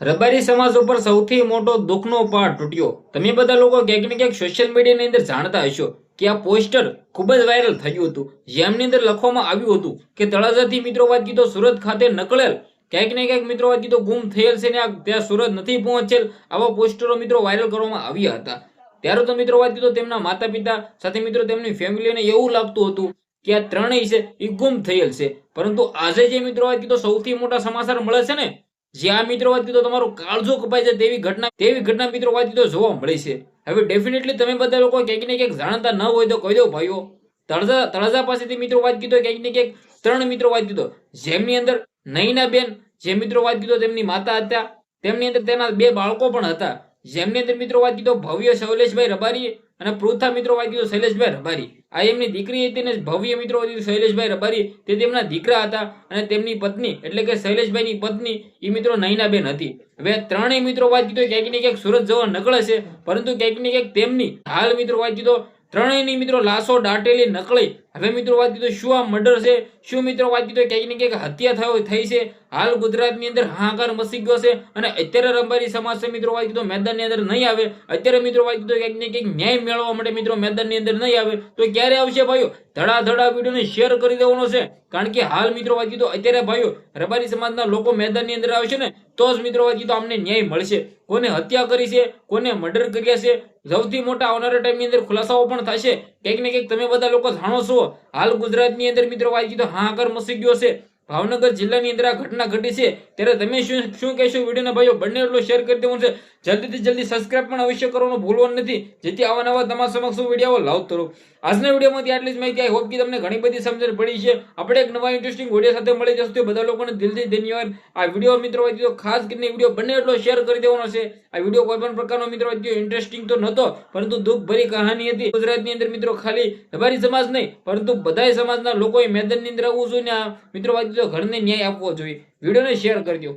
રબારી સમાજ ઉપર સૌથી મોટો દુઃખનો પાઠ તૂટ્યો. તમે બધા લોકો ક્યાંક ને ક્યાંક સોશિયલ મીડિયાની અંદર જાણતા હશો કે આ પોસ્ટર ખૂબ જ વાયરલ થયું હતું. જેમની અંદર લખવામાં આવ્યું હતું કે તળાજાથી મિત્રો વાત કીધો સુરત ખાતે નકળેલ. ક્યાંક ને ક્યાંક મિત્રો વાત કીધો ગુમ થયેલ છે ને ત્યાં સુરત નથી પહોંચેલ. આવા પોસ્ટરો મિત્રો વાયરલ કરવામાં આવ્યા હતા. ત્યારે તો મિત્રો વાત કીધો તેમના માતા પિતા સાથે મિત્રો તેમની ફેમિલીને એવું લાગતું હતું કે આ ત્રણેય છે એ ગુમ થયેલ છે. પરંતુ આજે જે મિત્રો વાત કીધો સૌથી મોટા સમાચાર મળે છે ને જે આ મિત્રો વાત કીધો તમારો કાળજો કપાય છે તેવી ઘટના તેવી ઘટના મિત્રો વાત કીધો જોવા મળી છે. હવે ડેફિનેટલી તમે બધા લોકો ક્યાંક ને ક્યાંક જાણતા ન હોય તો કહી દો ભાઈઓ. તળજા તળજા પાસેથી મિત્રો વાત કીધો ક્યાંક ને ક્યાંક ત્રણ મિત્રો વાત કીધો જેમની અંદર નૈના બેન જે મિત્રો વાત કીધો તેમની માતા હતા. તેમની અંદર તેના બે બાળકો પણ હતા. જેમની અંદર મિત્રો વાત કીધો ભવ્ય શૈલેષભાઈ રબારી અને પૃથા મિત્રો કીધો શૈલેષભાઈ રબારી. આ એમની દીકરી હતી અને ભવ્ય મિત્રો શૈલેષભાઈ રબારી. તે તેમના દીકરા હતા અને તેમની પત્ની, એટલે કે શૈલેષભાઈની પત્ની એ મિત્રો નૈનાબેન હતી. હવે ત્રણેય મિત્રો વાત કીધો ક્યાંક ને ક્યાંક સુરત જવા નકળે છે, પરંતુ ક્યાંક ને ક્યાંક તેમની હાલ મિત્રો વાત કીધો ત્રણેયની મિત્રો લાશો દાટેલી નકળી હવે મિત્રો વાત કીધું શું આ મર્ડર છે? શું મિત્રો વાત કીધું ક્યાંક ને ક્યાંક હત્યા થયો, થઈ છે. હાલ ગુજરાતની અંદર હાહાકાર મસી ગયો છે અને અત્યારે રંબારી સમાજ છે મિત્રો વાત કીધું મેદાનની અંદર નહીં આવે. અત્યારે મિત્રો વાત કીધું ક્યાંક ને ક્યાંક ન્યાય મેળવવા માટે મિત્રો મેદાનની અંદર નહીં આવે. તો ક્યારે આવશે ભાઈઓ? ધડા ધડા વિડીયોને શેર કરી દેવાનો છે. કારણ કે હાલ મિત્રો વાત કીધો અત્યારે ભાઈઓ રબારી સમાજના લોકો મેદાનની અંદર આવશે ને, તો જ મિત્રો વાત કીધું અમને ન્યાય મળશે. કોને હત્યા કરી છે, કોને મર્ડર કર્યા છે, સૌથી મોટા આવનારા ટાઈમની અંદર ખુલાસાઓ પણ થશે. કંઈક ને કંઈક તમે બધા લોકો જાણો છો. હાલ ગુજરાતની અંદર મિત્રો વાંચી તો હાકર મસી ગયો છે. ભાવનગર જિલ્લાની અંદર આ ઘટના ઘટી છે. ત્યારે તમે શું શું કહેશો? વિડીયોના ભાઈઓ, બંને એટલો શેર કરી દેવું છે. જલ્દીથી જલ્દી સબસ્ક્રાઇબ પણ અવશ્ય કરવાનું ભૂલવાનું નથી. જેથી આવા નવા તમારા સમક્ષ હું વીડિયો લાવતો રહું આજના વિડીયોમાંથી આટલી જ માહિતી. આઈ હોપ કે તમને ઘણી બધી સમજણ પડી છે. આપણે એક નવા ઇન્ટરેસ્ટિંગ વીડિયો સાથે મળી જશે બધા લોકોને દિલથી ધન્યવાદ. આ વીડિયો, મિત્રો હોય તો ખાસ કરીને વીડિયો બંને એટલો શેર કરી દેવાનો છે. આ વીડિયો કોઈ પણ પ્રકારનો, મિત્રો હોય ઇન્ટરેસ્ટિંગ તો નહોતો, પરંતુ દુઃખ ભરી કહાની હતી. ગુજરાતની અંદર, મિત્રો, ખાલી તમારી સમાજ નહીં, પરંતુ બધા સમાજના લોકોએ મેદાનની અંદર આવવું જોઈએ મિત્રો વાત તો ઘરને ન્યાય આપવો જોઈએ. વિડીયોને શેર કરજો.